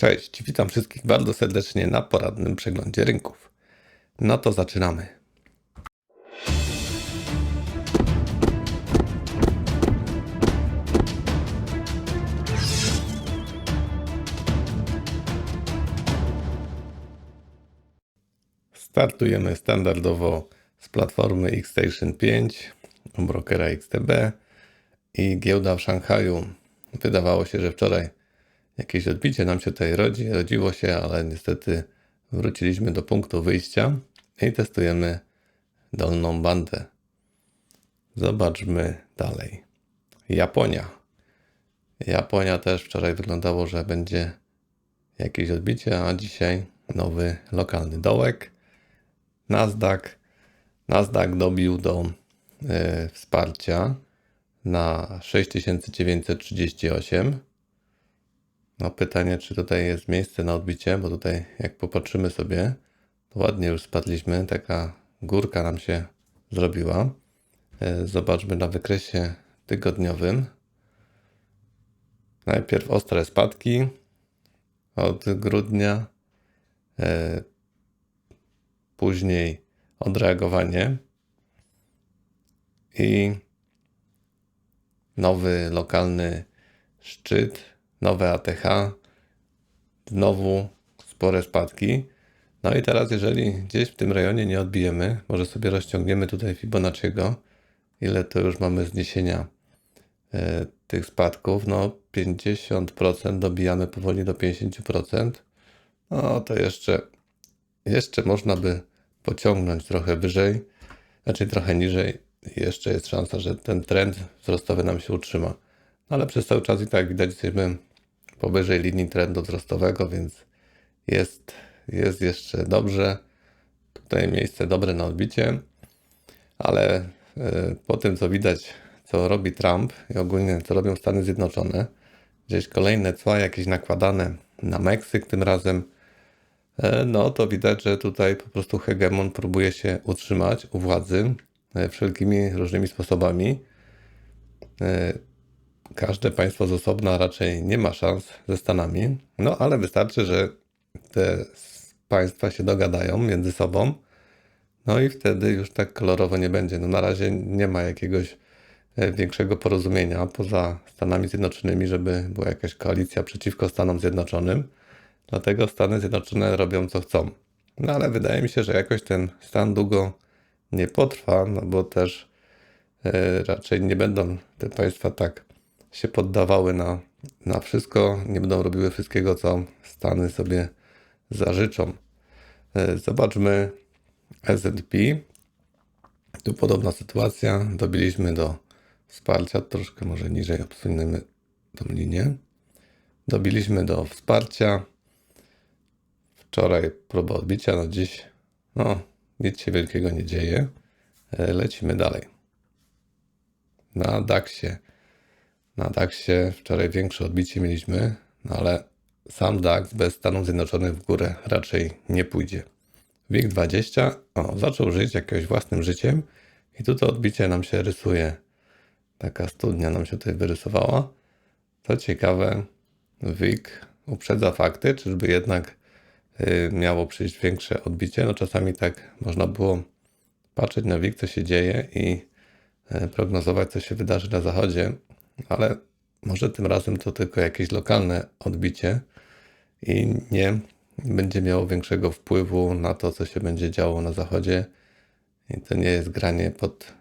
Cześć, witam wszystkich bardzo serdecznie na poradnym przeglądzie rynków. No to zaczynamy. Startujemy standardowo z platformy Xstation 5 u brokera XTB i giełda w Szanghaju. Wydawało się, że wczoraj jakieś odbicie nam się tutaj rodzi, rodziło się, ale niestety wróciliśmy do punktu wyjścia i testujemy dolną bandę. Zobaczmy dalej. Japonia. Japonia też wczoraj wyglądało, że będzie jakieś odbicie, a dzisiaj nowy lokalny dołek. Nasdaq. Nasdaq dobił do e, wsparcia na 6938. No pytanie, czy tutaj jest miejsce na odbicie, bo tutaj jak popatrzymy sobie, to ładnie już spadliśmy, taka górka nam się zrobiła. E, Zobaczmy na wykresie tygodniowym. Najpierw ostre spadki od grudnia, e, później odreagowanie i nowy lokalny szczyt, nowe ATH, znowu spore spadki. No i teraz, jeżeli gdzieś w tym rejonie nie odbijemy, może sobie rozciągniemy tutaj Fibonacciego, ile to już mamy zniesienia e, tych spadków, no 50% dobijamy powoli do 50%, no to jeszcze, jeszcze można by pociągnąć trochę wyżej, znaczy trochę niżej. Jeszcze jest szansa, że ten trend wzrostowy nam się utrzyma. No ale przez cały czas i tak widać, jesteśmy powyżej linii trendu wzrostowego, więc jest, jest jeszcze dobrze. Tutaj miejsce dobre na odbicie, ale e, po tym, co widać, co robi Trump i ogólnie co robią Stany Zjednoczone, gdzieś kolejne cła jakieś nakładane na Meksyk tym razem, e, no to widać, że tutaj po prostu hegemon próbuje się utrzymać u władzy e, wszelkimi różnymi sposobami. Każde państwo z osobna raczej nie ma szans ze Stanami, no ale wystarczy, że te państwa się dogadają między sobą, no i wtedy już tak kolorowo nie będzie. No na razie nie ma jakiegoś e, większego porozumienia poza Stanami Zjednoczonymi, żeby była jakaś koalicja przeciwko Stanom Zjednoczonym. Dlatego Stany Zjednoczone robią co chcą. No ale wydaje mi się, że jakoś ten stan długo nie potrwa, no bo też e, raczej nie będą te państwa tak się poddawały na, na wszystko, nie będą robiły wszystkiego, co Stany sobie zażyczą. E, Zobaczmy S&P. Tu podobna sytuacja. Dobiliśmy do wsparcia, troszkę może niżej obsuniemy tą linię. Dobiliśmy do wsparcia. Wczoraj próba odbicia, no dziś no, nic się wielkiego nie dzieje. E, Lecimy dalej. Na DAX-ie. Na DAX-ie wczoraj większe odbicie mieliśmy, no ale sam DAX bez Stanów Zjednoczonych w górę raczej nie pójdzie. WIG20 o, zaczął żyć jakimś własnym życiem i tu to odbicie nam się rysuje. Taka studnia nam się tutaj wyrysowała. Co ciekawe, WIG uprzedza fakty, czyżby jednak y, miało przyjść większe odbicie. No czasami tak można było patrzeć na WIG, co się dzieje i e, prognozować, co się wydarzy na zachodzie, ale może tym razem to tylko jakieś lokalne odbicie i nie będzie miało większego wpływu na to, co się będzie działo na zachodzie. I to nie jest granie pod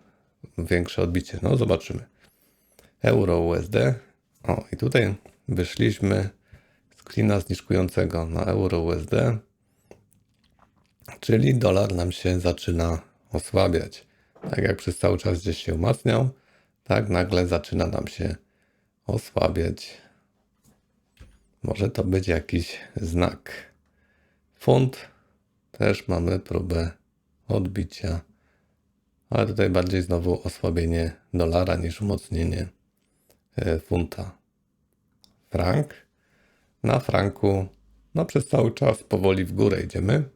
większe odbicie. No, zobaczymy. Euro USD. O, i tutaj wyszliśmy z klina zniżkującego na euro USD, czyli dolar nam się zaczyna osłabiać. Tak jak przez cały czas gdzieś się umacniał, tak nagle zaczyna nam się osłabiać. Może to być jakiś znak. Funt też mamy próbę odbicia, ale tutaj bardziej znowu osłabienie dolara niż umocnienie e, funta. Frank. Na franku, no przez cały czas powoli w górę idziemy.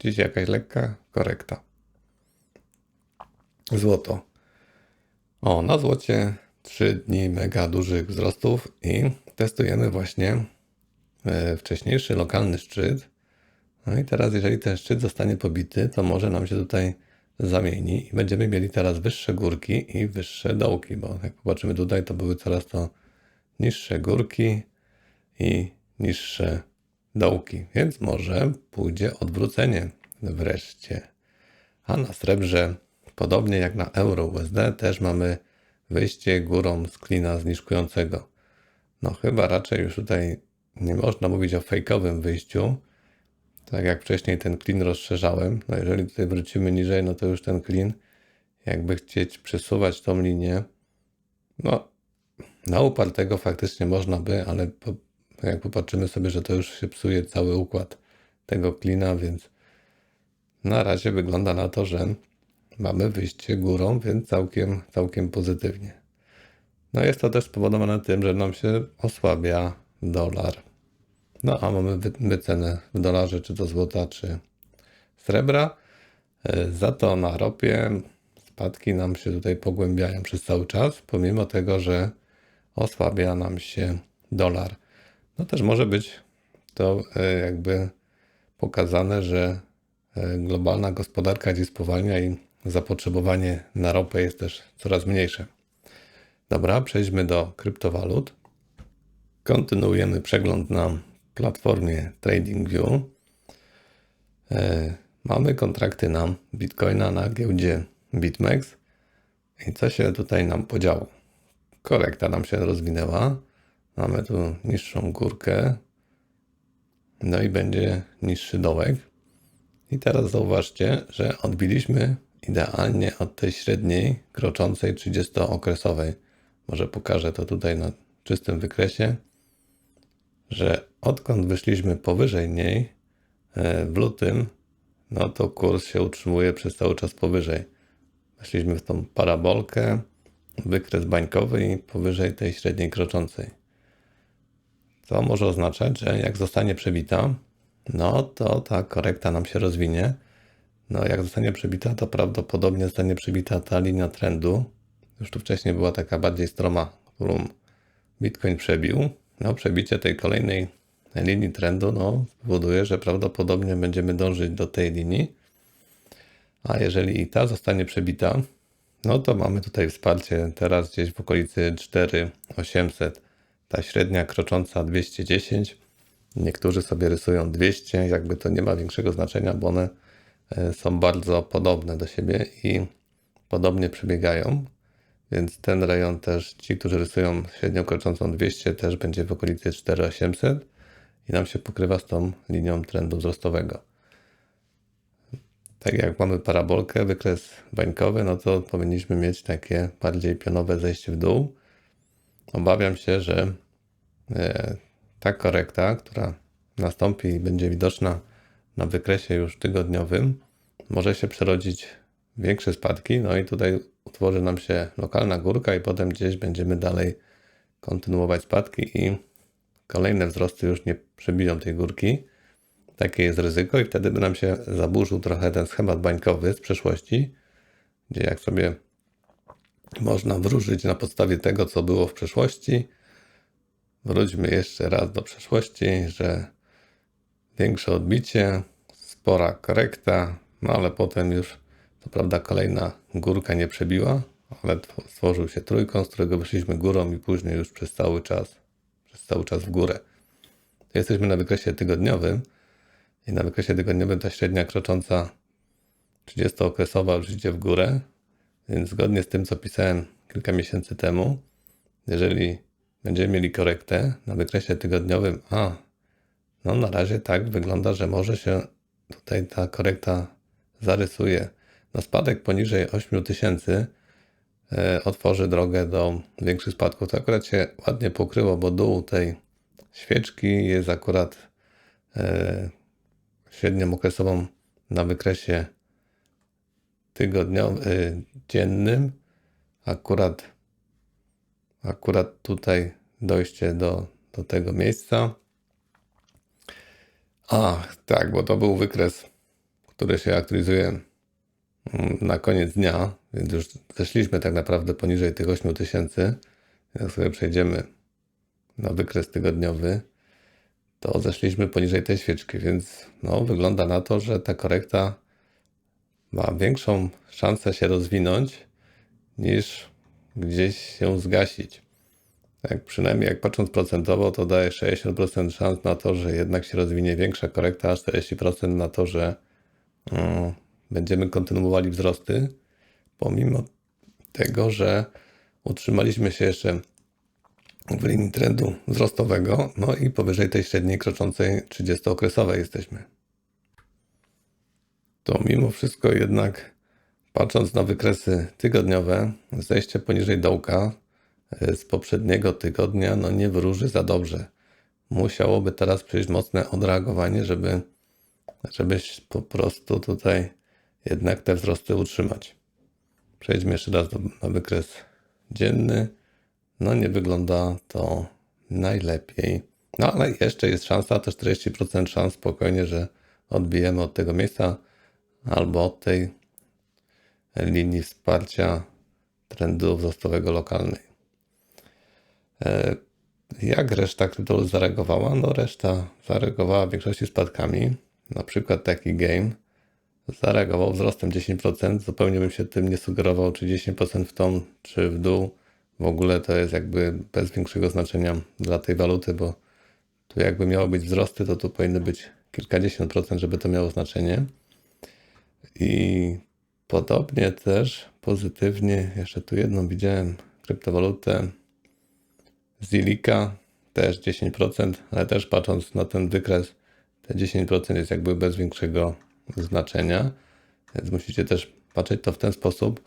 Dziś jakaś lekka korekta. Złoto. O, na złocie 3 dni mega dużych wzrostów i testujemy właśnie e, wcześniejszy lokalny szczyt. No i teraz, jeżeli ten szczyt zostanie pobity, to może nam się tutaj zamieni i będziemy mieli teraz wyższe górki i wyższe dołki, bo jak popatrzymy tutaj, to były coraz to niższe górki i niższe dołki, więc może pójdzie odwrócenie wreszcie. A na srebrze, podobnie jak na euro USD, też mamy wyjście górą z klina zniżkującego. No chyba raczej już tutaj nie można mówić o fejkowym wyjściu. Tak jak wcześniej ten klin rozszerzałem. No jeżeli tutaj wrócimy niżej, no to już ten klin, jakby chcieć przesuwać tą linię, no na upartego faktycznie można by, ale po, jak popatrzymy sobie, że to już się psuje cały układ tego klina, więc na razie wygląda na to, że mamy wyjście górą, więc całkiem, całkiem pozytywnie. No jest to też spowodowane tym, że nam się osłabia dolar. No a mamy wycenę w dolarze, czy to złota, czy srebra. E, za to na ropie spadki nam się tutaj pogłębiają przez cały czas, pomimo tego, że osłabia nam się dolar. No też może być to e, jakby pokazane, że e, globalna gospodarka gdzieś spowalnia i zapotrzebowanie na ropę jest też coraz mniejsze. Dobra, przejdźmy do kryptowalut. Kontynuujemy przegląd na platformie TradingView. E, mamy kontrakty na Bitcoina na giełdzie BitMEX. I co się tutaj nam podziało? Korekta nam się rozwinęła. Mamy tu niższą górkę. No i będzie niższy dołek. I teraz zauważcie, że odbiliśmy idealnie od tej średniej kroczącej 30-okresowej. Może pokażę to tutaj na czystym wykresie, że odkąd wyszliśmy powyżej niej e, w lutym, no to kurs się utrzymuje przez cały czas powyżej. Weszliśmy w tą parabolkę, wykres bańkowy i powyżej tej średniej kroczącej. Co może oznaczać, że jak zostanie przebita, no to ta korekta nam się rozwinie. No jak zostanie przebita, to prawdopodobnie zostanie przebita ta linia trendu. Już tu wcześniej była taka bardziej stroma, którą Bitcoin przebił. No przebicie tej kolejnej linii trendu no, spowoduje, że prawdopodobnie będziemy dążyć do tej linii. A jeżeli i ta zostanie przebita, no to mamy tutaj wsparcie teraz gdzieś w okolicy 4800. Ta średnia krocząca 210. Niektórzy sobie rysują 200, jakby to nie ma większego znaczenia, bo one są bardzo podobne do siebie i podobnie przebiegają. Więc ten rejon też, ci, którzy rysują średnią kroczącą 200, też będzie w okolicy 4800 i nam się pokrywa z tą linią trendu wzrostowego. Tak jak mamy parabolkę, wykres bańkowy, no to powinniśmy mieć takie bardziej pionowe zejście w dół. Obawiam się, że e, ta korekta, która nastąpi i będzie widoczna na wykresie już tygodniowym, może się przerodzić większe spadki, no i tutaj utworzy nam się lokalna górka i potem gdzieś będziemy dalej kontynuować spadki i kolejne wzrosty już nie przebiją tej górki. Takie jest ryzyko i wtedy by nam się zaburzył trochę ten schemat bańkowy z przeszłości, gdzie jak sobie można wróżyć na podstawie tego, co było w przeszłości. Wróćmy jeszcze raz do przeszłości, że większe odbicie, spora korekta, no ale potem już, co prawda, kolejna górka nie przebiła, ale stworzył się trójkąt, z którego wyszliśmy górą i później już przez cały czas, przez cały czas w górę. Jesteśmy na wykresie tygodniowym i na wykresie tygodniowym ta średnia krocząca 30-okresowa już idzie w górę, więc zgodnie z tym, co pisałem kilka miesięcy temu, jeżeli będziemy mieli korektę na wykresie tygodniowym, a no na razie tak wygląda, że może się tutaj ta korekta zarysuje. No spadek poniżej 8000 e, otworzy drogę do większych spadków. To akurat się ładnie pokryło, bo dół tej świeczki jest akurat e, średnią okresową na wykresie tygodniowym, y, dziennym. Akurat, akurat tutaj dojście do, do tego miejsca. A, tak, bo to był wykres, który się aktualizuje mm, na koniec dnia, więc już zeszliśmy tak naprawdę poniżej tych 8000. Jak sobie przejdziemy na wykres tygodniowy, to zeszliśmy poniżej tej świeczki, więc no, wygląda na to, że ta korekta ma większą szansę się rozwinąć niż gdzieś się zgasić. Tak, przynajmniej jak patrząc procentowo, to daje 60% szans na to, że jednak się rozwinie większa korekta, a 40% na to, że będziemy kontynuowali wzrosty, pomimo tego, że utrzymaliśmy się jeszcze w linii trendu wzrostowego, no i powyżej tej średniej kroczącej 30-okresowej jesteśmy. To mimo wszystko jednak, patrząc na wykresy tygodniowe, zejście poniżej dołka e, z poprzedniego tygodnia, no nie wróży za dobrze. Musiałoby teraz przyjść mocne odreagowanie, żeby, żeby po prostu tutaj jednak te wzrosty utrzymać. Przejdźmy jeszcze raz do, na wykres dzienny. No nie wygląda to najlepiej. No ale jeszcze jest szansa, to 40% szans spokojnie, że odbijemy od tego miejsca albo od tej linii wsparcia trendu wzrostowego lokalnej. E, jak reszta kryptowalut zareagowała? No reszta zareagowała w większości spadkami. Na przykład taki game zareagował wzrostem 10%. Zupełnie bym się tym nie sugerował, czy 10% w tą, czy w dół. W ogóle to jest jakby bez większego znaczenia dla tej waluty, bo tu jakby miało być wzrosty, to tu powinny być kilkadziesiąt procent, żeby to miało znaczenie. I podobnie też pozytywnie, jeszcze tu jedną widziałem, kryptowalutę Zilika też 10%, ale też patrząc na ten wykres, te 10% jest jakby bez większego znaczenia, więc musicie też patrzeć to w ten sposób,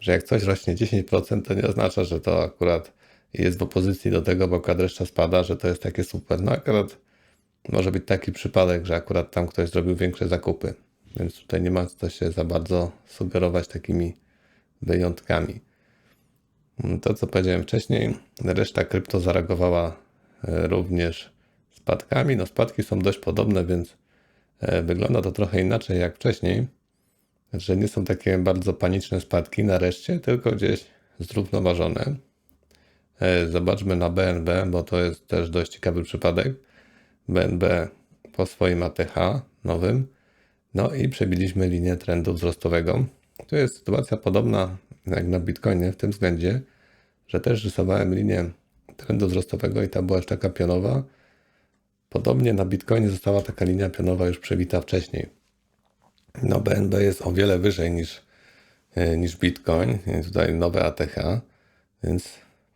że jak coś rośnie 10%, to nie oznacza, że to akurat jest w opozycji do tego, bo kadreszcza spada, że to jest takie super. No akurat może być taki przypadek, że akurat tam ktoś zrobił większe zakupy, więc tutaj nie ma co się za bardzo sugerować takimi wyjątkami. To, co powiedziałem wcześniej, reszta krypto zareagowała e, również spadkami. No spadki są dość podobne, więc e, wygląda to trochę inaczej jak wcześniej że nie są takie bardzo paniczne spadki nareszcie, tylko gdzieś zrównoważone. E, zobaczmy na BNB, bo to jest też dość ciekawy przypadek. BNB po swoim ATH nowym. No i przebiliśmy linię trendu wzrostowego. Tu jest sytuacja podobna jak na Bitcoinie w tym względzie, że też rysowałem linię trendu wzrostowego i ta była już taka pionowa. Podobnie na Bitcoinie została taka linia pionowa już przebita wcześniej. No BNB jest o wiele wyżej niż, e, niż Bitcoin, tutaj nowe ATH, więc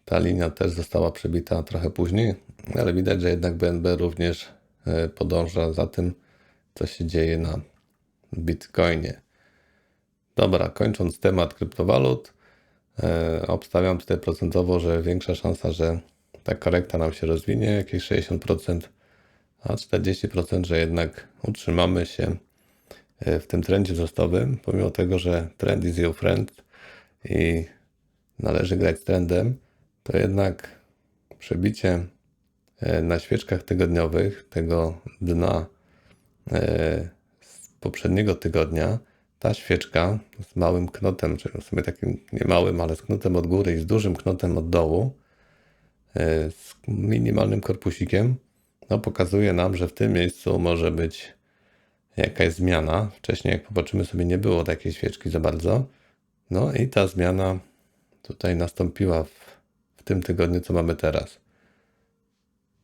ta linia też została przebita trochę później, ale widać, że jednak BNB również e, podąża za tym, co się dzieje na Bitcoinie. Dobra, kończąc temat kryptowalut, e, obstawiam tutaj procentowo, że większa szansa, że ta korekta nam się rozwinie, jakieś 60%, a 40%, że jednak utrzymamy się E, w tym trendzie wzrostowym, pomimo tego, że trend is your friend i należy grać z trendem, to jednak przebicie e, na świeczkach tygodniowych tego dna e, z poprzedniego tygodnia, ta świeczka z małym knotem, czy w sumie takim nie małym, ale z knotem od góry i z dużym knotem od dołu, z minimalnym korpusikiem, no pokazuje nam, że w tym miejscu może być jakaś zmiana. Wcześniej, jak popatrzymy sobie, nie było takiej świeczki za bardzo. No i ta zmiana tutaj nastąpiła w, w tym tygodniu, co mamy teraz.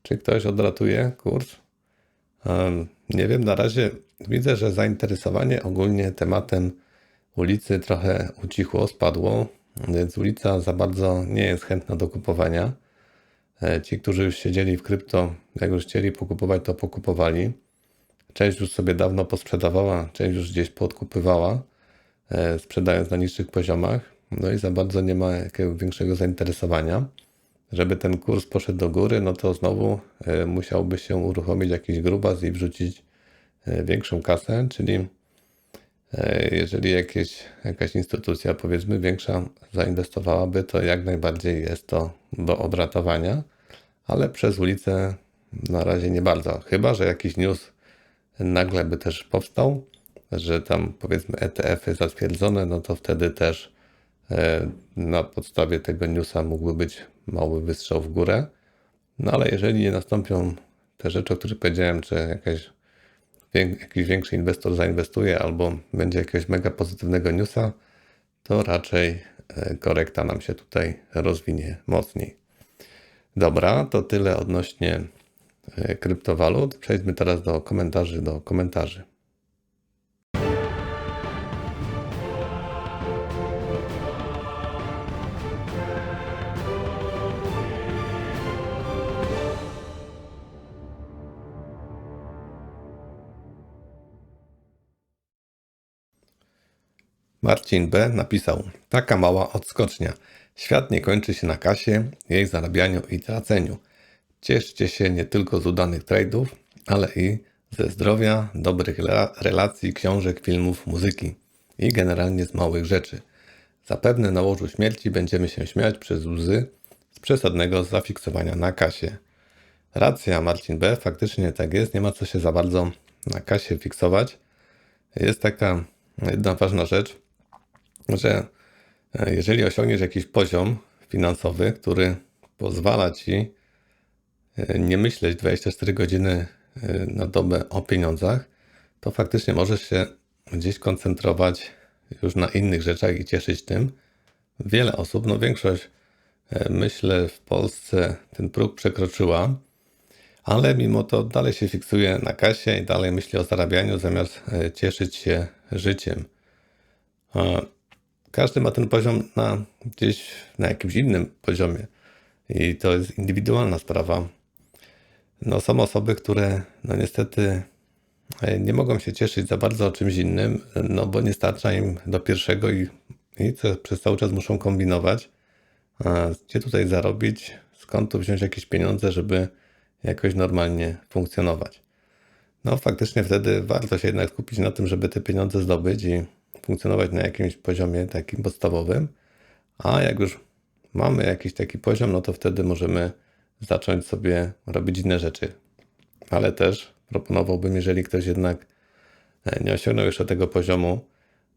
Czy ktoś odratuje kurs? Um, nie wiem, na razie widzę, że zainteresowanie ogólnie tematem ulicy trochę ucichło, spadło, więc ulica za bardzo nie jest chętna do kupowania. E, ci, którzy już siedzieli w krypto, jak już chcieli pokupować, to pokupowali. Część już sobie dawno posprzedawała, część już gdzieś podkupywała, e, sprzedając na niższych poziomach. No i za bardzo nie ma jakiegoś większego zainteresowania. Żeby ten kurs poszedł do góry, no to znowu e, musiałby się uruchomić jakiś grubas i wrzucić większą kasę, czyli jeżeli jakieś, jakaś instytucja, powiedzmy, większa zainwestowałaby, to jak najbardziej jest to do odratowania, ale przez ulicę na razie nie bardzo. Chyba, że jakiś news nagle by też powstał, że tam powiedzmy ETF-y zatwierdzone, no to wtedy też e, na podstawie tego newsa mógłby być mały wystrzał w górę. No ale jeżeli nie nastąpią te rzeczy, o których powiedziałem, czy jakaś, jakiś większy inwestor zainwestuje albo będzie jakiegoś mega pozytywnego newsa, to raczej e, korekta nam się tutaj rozwinie mocniej. Dobra, to tyle odnośnie e, kryptowalut. Przejdźmy teraz do komentarzy, do komentarzy. Marcin B. napisał: Taka mała odskocznia. Świat nie kończy się na kasie, jej zarabianiu i traceniu. Cieszcie się nie tylko z udanych trade'ów, ale i ze zdrowia, dobrych rela- relacji, książek, filmów, muzyki i generalnie z małych rzeczy. Zapewne na łożu śmierci będziemy się śmiać przez łzy z przesadnego zafiksowania na kasie. Racja, Marcin B. Faktycznie tak jest. Nie ma co się za bardzo na kasie fiksować. Jest taka jedna ważna rzecz, że e, jeżeli osiągniesz jakiś poziom finansowy, który pozwala ci e, nie myśleć 24 godziny e, na dobę o pieniądzach, to faktycznie możesz się gdzieś koncentrować już na innych rzeczach i cieszyć tym. Wiele osób, no większość myślę w Polsce ten próg przekroczyła, ale mimo to dalej się fiksuje na kasie i dalej myśli o zarabianiu zamiast cieszyć się życiem. Każdy ma ten poziom na gdzieś na jakimś innym poziomie i to jest indywidualna sprawa. No, są osoby, które no niestety e, nie mogą się cieszyć za bardzo czymś innym, no bo nie starcza im do pierwszego i, i co, przez cały czas muszą kombinować, a gdzie tutaj zarobić, skąd tu wziąć jakieś pieniądze, żeby jakoś normalnie funkcjonować. No faktycznie wtedy warto się jednak skupić na tym, żeby te pieniądze zdobyć i funkcjonować na jakimś poziomie takim podstawowym, a jak już mamy jakiś taki poziom, no to wtedy możemy zacząć sobie robić inne rzeczy. Ale też proponowałbym, jeżeli ktoś jednak e, nie osiągnął jeszcze tego poziomu,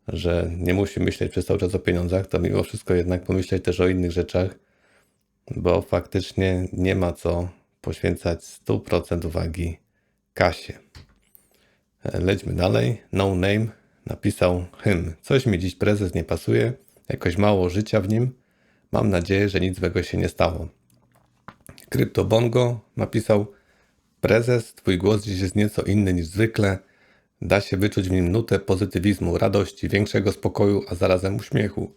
że nie musi myśleć przez cały czas o pieniądzach, to mimo wszystko jednak pomyśleć też o innych rzeczach, bo faktycznie nie ma co poświęcać 100% uwagi kasie. E, Lećmy dalej. No Name napisał hymn. Coś mi dziś prezes nie pasuje, jakoś mało życia w nim. Mam nadzieję, że nic złego się nie stało. CryptoBongo napisał Prezes, twój głos dziś jest nieco inny niż zwykle. Da się wyczuć w nim nutę pozytywizmu, radości, większego spokoju, a zarazem uśmiechu.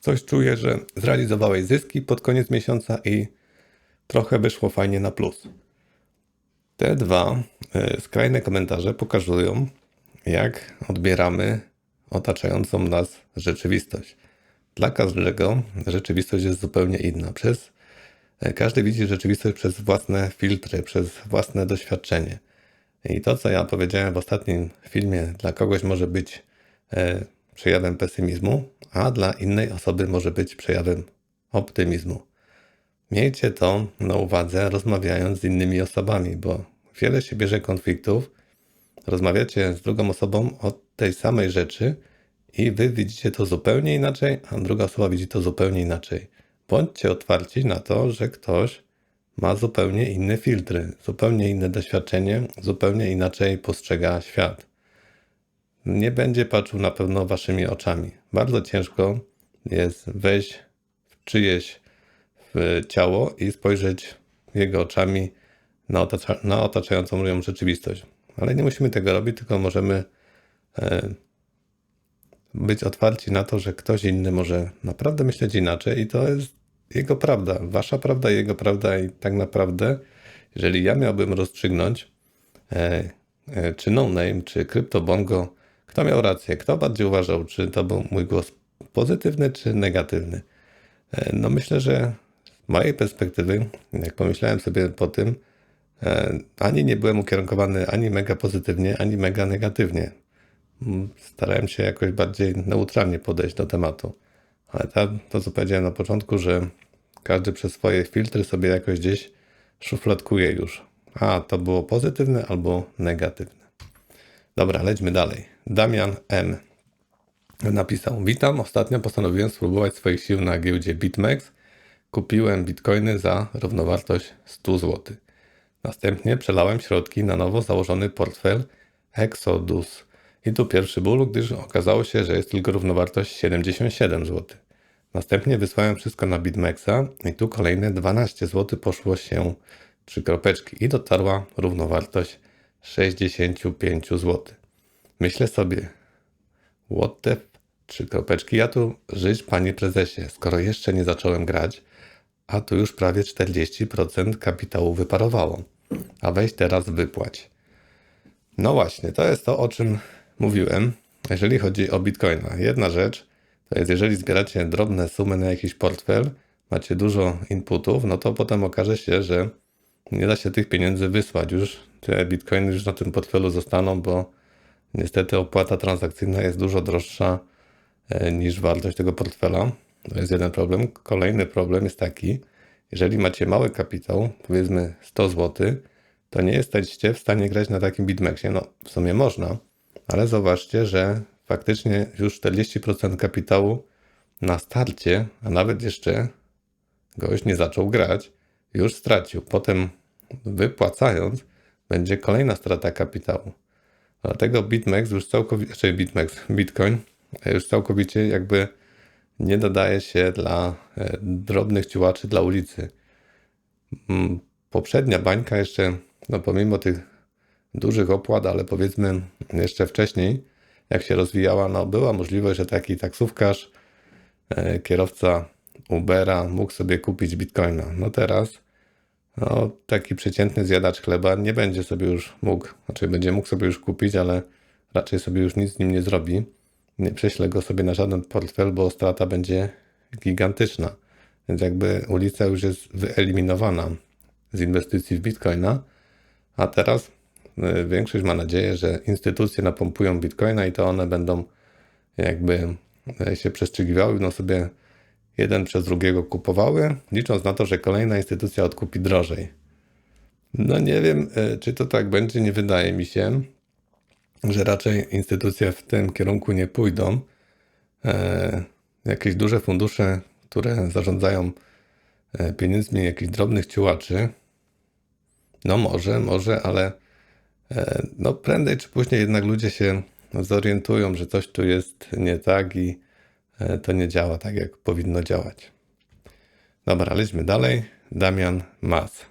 Coś czuję, że zrealizowałeś zyski pod koniec miesiąca i trochę wyszło fajnie na plus. Te dwa e, skrajne komentarze pokazują, jak odbieramy otaczającą nas rzeczywistość. Dla każdego rzeczywistość jest zupełnie inna. Przez, e, każdy widzi rzeczywistość przez własne filtry, przez własne doświadczenie. I to, co ja powiedziałem w ostatnim filmie, dla kogoś może być e, przejawem pesymizmu, a dla innej osoby może być przejawem optymizmu. Miejcie to na uwadze, rozmawiając z innymi osobami, bo wiele się bierze konfliktów. Rozmawiacie z drugą osobą o tej samej rzeczy i wy widzicie to zupełnie inaczej, a druga osoba widzi to zupełnie inaczej. Bądźcie otwarci na to, że ktoś ma zupełnie inne filtry, zupełnie inne doświadczenie, zupełnie inaczej postrzega świat. Nie będzie patrzył na pewno waszymi oczami. Bardzo ciężko jest wejść w czyjeś w ciało i spojrzeć jego oczami na, otacza, na otaczającą ją rzeczywistość. Ale nie musimy tego robić, tylko możemy e, być otwarci na to, że ktoś inny może naprawdę myśleć inaczej i to jest jego prawda, wasza prawda, jego prawda i tak naprawdę, jeżeli ja miałbym rozstrzygnąć, e, e, czy No Name, czy CryptoBongo, kto miał rację, kto bardziej uważał, czy to był mój głos pozytywny, czy negatywny. No myślę, że z mojej perspektywy, jak pomyślałem sobie po tym, ani nie byłem ukierunkowany ani mega pozytywnie, ani mega negatywnie. Mm, Starałem się jakoś bardziej neutralnie podejść do tematu. Ale ta, to, co powiedziałem na początku, że każdy przez swoje filtry sobie jakoś gdzieś szufladkuje już. A, to było pozytywne albo negatywne. Dobra, lećmy dalej. Damian M. napisał: Witam, ostatnio postanowiłem spróbować swoich sił na giełdzie BitMEX. Kupiłem bitcoiny za równowartość 100 zł. Następnie przelałem środki na nowo założony portfel Exodus. I tu pierwszy ból, gdyż okazało się, że jest tylko równowartość 77 zł. Następnie wysłałem wszystko na BitMEXa i tu kolejne 12 zł poszło się trzy kropeczki i dotarła równowartość 65 zł. Myślę sobie, what the trzy kropeczki, ja tu żyć panie prezesie, skoro jeszcze nie zacząłem grać, a tu już prawie 40% kapitału wyparowało. A weź teraz wypłać. No właśnie, to jest to, o czym mówiłem, jeżeli chodzi o Bitcoina. Jedna rzecz to jest, jeżeli zbieracie drobne sumy na jakiś portfel, macie dużo inputów, no to potem okaże się, że nie da się tych pieniędzy wysłać. Już te Bitcoiny już na tym portfelu zostaną, bo niestety opłata transakcyjna jest dużo droższa e, niż wartość tego portfela. To jest jeden problem. Kolejny problem jest taki, jeżeli macie mały kapitał, powiedzmy 100 zł, to nie jesteście w stanie grać na takim bitmexie. No, w sumie można, ale zauważcie, że faktycznie już 40% kapitału na starcie, a nawet jeszcze gość nie zaczął grać, już stracił. Potem wypłacając, będzie kolejna strata kapitału. Dlatego BitMEX już całkowicie, czyli BitMEX, Bitcoin już całkowicie jakby nie dodaje się dla e, drobnych ciułaczy dla ulicy. Mm, Poprzednia bańka jeszcze, no pomimo tych dużych opłat, ale powiedzmy jeszcze wcześniej, jak się rozwijała, no była możliwość, że taki taksówkarz, e, kierowca Ubera mógł sobie kupić bitcoina. No teraz no, taki przeciętny zjadacz chleba nie będzie sobie już mógł, znaczy będzie mógł sobie już kupić, ale raczej sobie już nic z nim nie zrobi. Nie prześle go sobie na żaden portfel, bo strata będzie gigantyczna. Więc jakby ulica już jest wyeliminowana z inwestycji w bitcoina, a teraz y, większość ma nadzieję, że instytucje napompują bitcoina i to one będą jakby y, się przestrzygiwały, będą sobie jeden przez drugiego kupowały, licząc na to, że kolejna instytucja odkupi drożej. No nie wiem, y, czy to tak będzie, nie wydaje mi się, że raczej instytucje w tym kierunku nie pójdą. E, jakieś duże fundusze, które zarządzają e, pieniędzmi jakichś drobnych ciułaczy, no może, może, ale e, no prędzej czy później jednak ludzie się zorientują, że coś tu jest nie tak i to nie działa tak, jak powinno działać. Dobra, lećmy dalej. Damian Mas.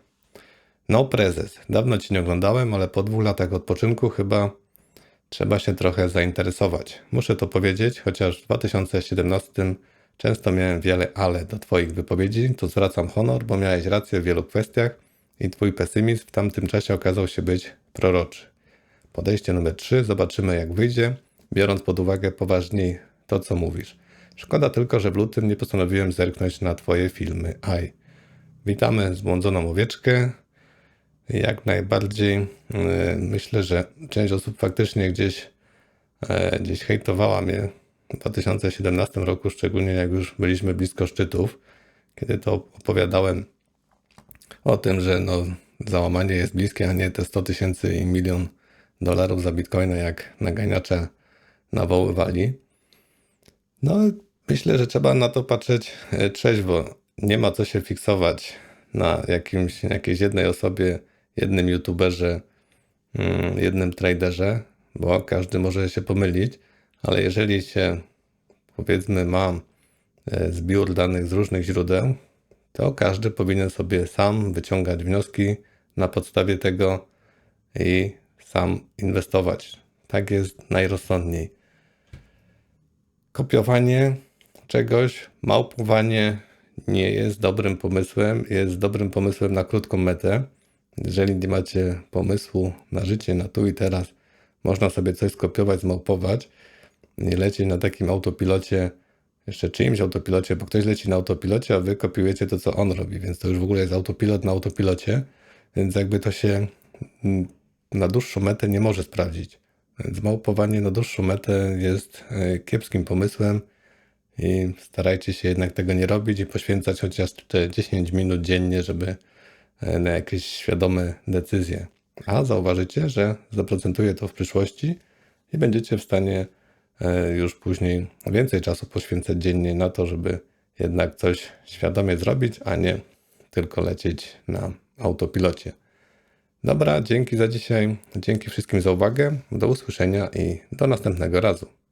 No prezes, dawno Cię nie oglądałem, ale po dwóch latach odpoczynku chyba trzeba się trochę zainteresować. Muszę to powiedzieć, chociaż w 2017 często miałem wiele ale do Twoich wypowiedzi, to zwracam honor, bo miałeś rację w wielu kwestiach i Twój pesymizm w tamtym czasie okazał się być proroczy. Podejście numer 3, zobaczymy jak wyjdzie, biorąc pod uwagę poważniej to, co mówisz. Szkoda tylko, że w lutym nie postanowiłem zerknąć na Twoje filmy. Aj. Witamy zbłądzoną owieczkę. Jak najbardziej yy, myślę, że część osób faktycznie gdzieś, e, gdzieś hejtowała mnie w 2017 roku, szczególnie jak już byliśmy blisko szczytów, kiedy to opowiadałem o tym, że no, załamanie jest bliskie, a nie te 100 tysięcy i milion dolarów za bitcoina, jak naganiacze nawoływali. No, myślę, że trzeba na to patrzeć e, trzeźwo. Nie ma co się fiksować na jakimś, jakiejś jednej osobie, jednym youtuberze, mm, jednym traderze, bo każdy może się pomylić, ale jeżeli się, powiedzmy, ma e, zbiór danych z różnych źródeł, to każdy powinien sobie sam wyciągać wnioski na podstawie tego i sam inwestować. Tak jest najrozsądniej. Kopiowanie czegoś, małpowanie nie jest dobrym pomysłem, jest dobrym pomysłem na krótką metę. Jeżeli nie macie pomysłu na życie, na tu i teraz, można sobie coś skopiować, zmałpować, nie lecieć na takim autopilocie, jeszcze czyimś autopilocie, bo ktoś leci na autopilocie, a wy kopiujecie to, co on robi, więc to już w ogóle jest autopilot na autopilocie, więc jakby to się mm, na dłuższą metę nie może sprawdzić. Więc małpowanie na dłuższą metę jest e, kiepskim pomysłem i starajcie się jednak tego nie robić i poświęcać chociaż te 10 minut dziennie, żeby na jakieś świadome decyzje. A zauważycie, że zaprocentuje to w przyszłości i będziecie w stanie e, już później więcej czasu poświęcać dziennie na to, żeby jednak coś świadomie zrobić, a nie tylko lecieć na autopilocie. Dobra, dzięki za dzisiaj. Dzięki wszystkim za uwagę. Do usłyszenia i do następnego razu.